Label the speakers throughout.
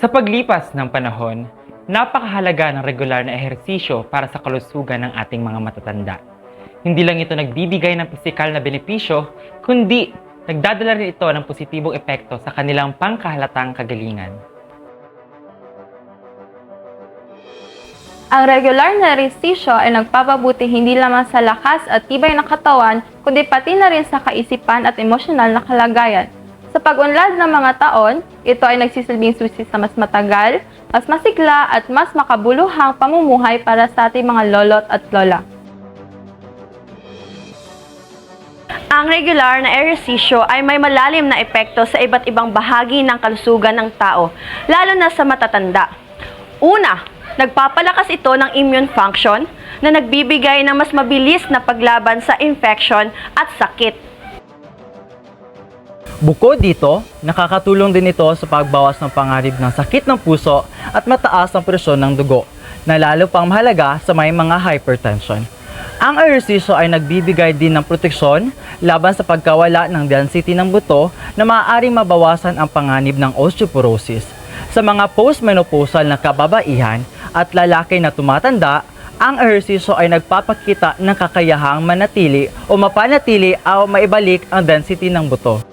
Speaker 1: Sa paglipas ng panahon, napakahalaga ng regular na ehersisyo para sa kalusugan ng ating mga matatanda. Hindi lang ito nagbibigay ng pisikal na benepisyo, kundi nagdadala rin ito ng positibong epekto sa kanilang pangkahalatang kagalingan.
Speaker 2: Ang regular na ehersisyo ay nagpapabuti hindi lamang sa lakas at tibay ng katawan, kundi pati na rin sa kaisipan at emosyonal na kalagayan. Sa pag-unlad ng mga taon, ito ay nagsisilbing susi sa mas matagal, mas masigla at mas makabuluhang pamumuhay para sa ating mga lolo't at lola.
Speaker 3: Ang regular na ehersisyo ay may malalim na epekto sa iba't ibang bahagi ng kalusugan ng tao, lalo na sa matatanda. Una, nagpapalakas ito ng immune function na nagbibigay ng mas mabilis na paglaban sa infection at sakit.
Speaker 4: Bukod dito, nakakatulong din ito sa pagbawas ng pangarib ng sakit ng puso at mataas ang presyon ng dugo, na lalo pang mahalaga sa may mga hypertension. Ang ehersisyo ay nagbibigay din ng proteksyon laban sa pagkawala ng density ng buto na maaaring mabawasan ang panganib ng osteoporosis. Sa mga postmenopausal na kababaihan at lalaki na tumatanda, ang ehersisyo ay nagpapakita ng kakayahang manatili o mapanatili o maibalik ang density ng buto.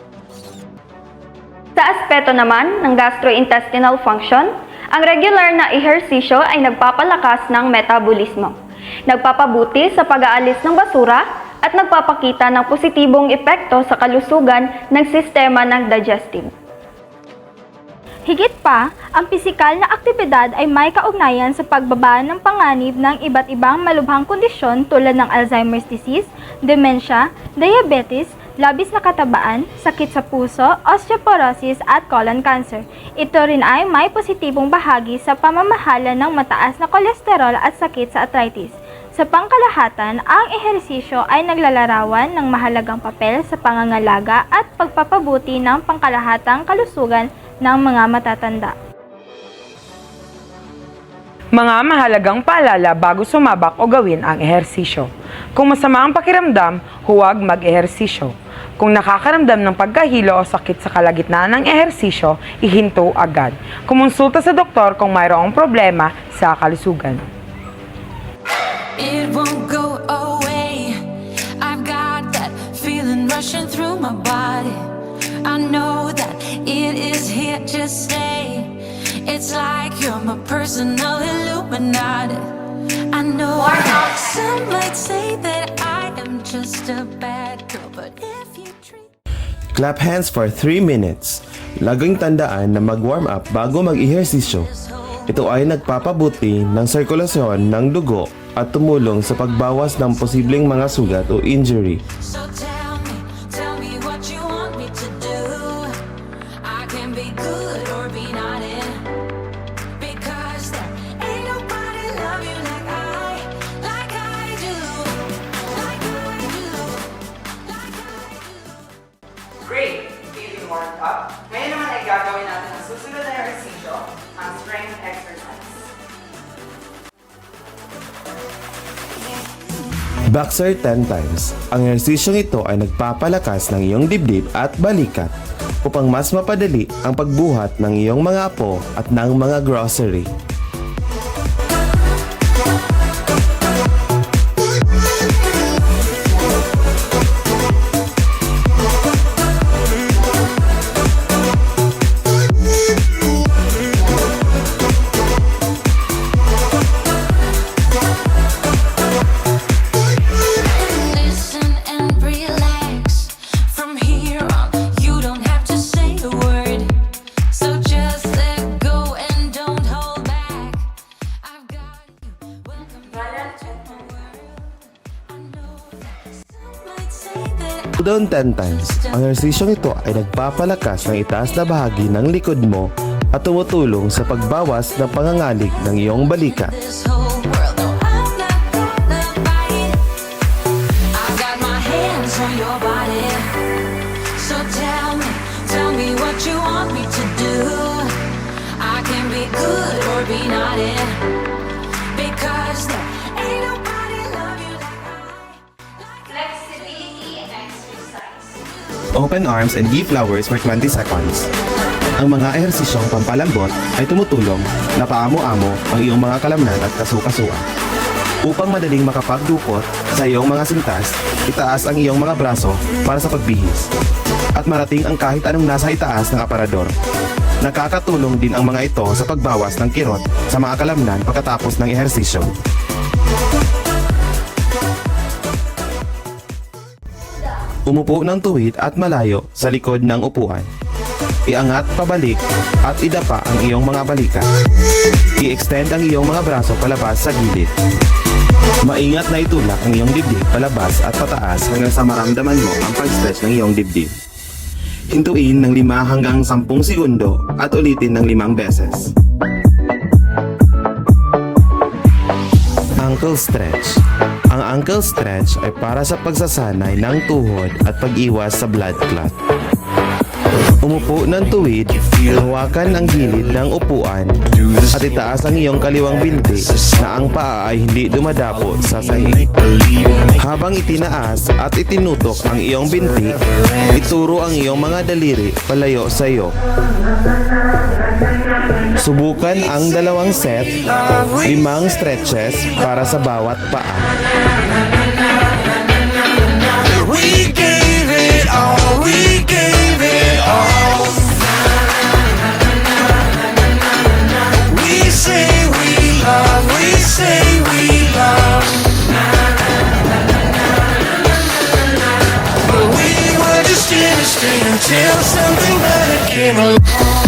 Speaker 2: Sa aspeto naman ng gastrointestinal function, ang regular na ehersisyo ay nagpapalakas ng metabolismo. Nagpapabuti sa pag-aalis ng basura at nagpapakita ng positibong epekto sa kalusugan ng sistema ng digestive.
Speaker 5: Higit pa, ang pisikal na aktibidad ay may kaugnayan sa pagbaba ng panganib ng iba't ibang malubhang kondisyon tulad ng Alzheimer's disease, dementia, diabetes, labis na katabaan, sakit sa puso, osteoporosis at colon cancer. Ito rin ay may positibong bahagi sa pamamahala ng mataas na kolesterol at sakit sa arthritis. Sa pangkalahatan, ang ehersisyo ay naglalarawan ng mahalagang papel sa pangangalaga at pagpapabuti ng pangkalahatang kalusugan ng mga matatanda.
Speaker 6: Mga mahalagang paalala bago sumabak o gawin ang ehersisyo. Kung masama ang pakiramdam, huwag mag-ehersisyo. Kung nakakaramdam ng pagkahilo o sakit sa kalagitnaan ng ehersisyo, ihinto agad. Kumonsulta sa doktor kung mayroong problema sa kalusugan.
Speaker 7: It won't go away. I've got that feeling rushing through my body. I know that it is here to stay. It's like you're my personal Illuminati. I know some might say that I am just a bad girl, but if
Speaker 8: Clap hands for 3 minutes. Laging tandaan na mag-warm up bago mag-ehersisyo. Ito ay nagpapabuti ng sirkulasyon ng dugo at tumulong sa pagbawas ng posibleng mga sugat o injury. Boxer 10 times. Ang ehersisyong ito ay nagpapalakas ng iyong dibdib at balikat upang mas mapadali ang pagbuhat ng iyong mga apo at ng mga grocery. Down 10 times. Ang ehersisyong ito ay nagpapalakas ng itaas na bahagi ng likod mo at tumutulong sa pagbawas ng pangangalig ng iyong balikat.
Speaker 7: not be good or be naughty. Because there ain't nobody
Speaker 8: Open arms and give flowers for 20 seconds. Ang mga ehersisyong pampalambot ay tumutulong na paamo-amo ang iyong mga kalamnan at kasukasuan. Upang madaling makapagdukot sa iyong mga sintas, itaas ang iyong mga braso para sa pagbihis. At marating ang kahit anong nasa itaas ng aparador. Nakakatulong din ang mga ito sa pagbawas ng kirot sa mga kalamnan pagkatapos ng ehersisyo. Umupo ng tuwid at malayo sa likod ng upuan. Iangat pabalik at idapa ang iyong mga balikat. I-extend ang iyong mga braso palabas sa gilid. Maingat na itulak ang iyong dibdib palabas at pataas hanggang sa maramdaman mo ang pag-stretch ng iyong dibdib. Hintuin ng 5 hanggang 10 segundo at ulitin ng 5 beses. Ankle stretch. Ang ankle stretch ay para sa pagsasanay ng tuhod at pag-iwas sa blood clot. Umupo ng tuwid, hawakan ang gilid ng upuan at itaas ang iyong kaliwang binti na ang paa ay hindi dumadapo sa sahig. Habang itinaas at itinutok ang iyong binti, ituro ang iyong mga daliri palayo sa iyo. Subukan ang dalawang set, limang stretches para sa bawat paa.
Speaker 9: We gave it all, we gave it all. We say we love, we say we love. But we were just in a string until something better came along.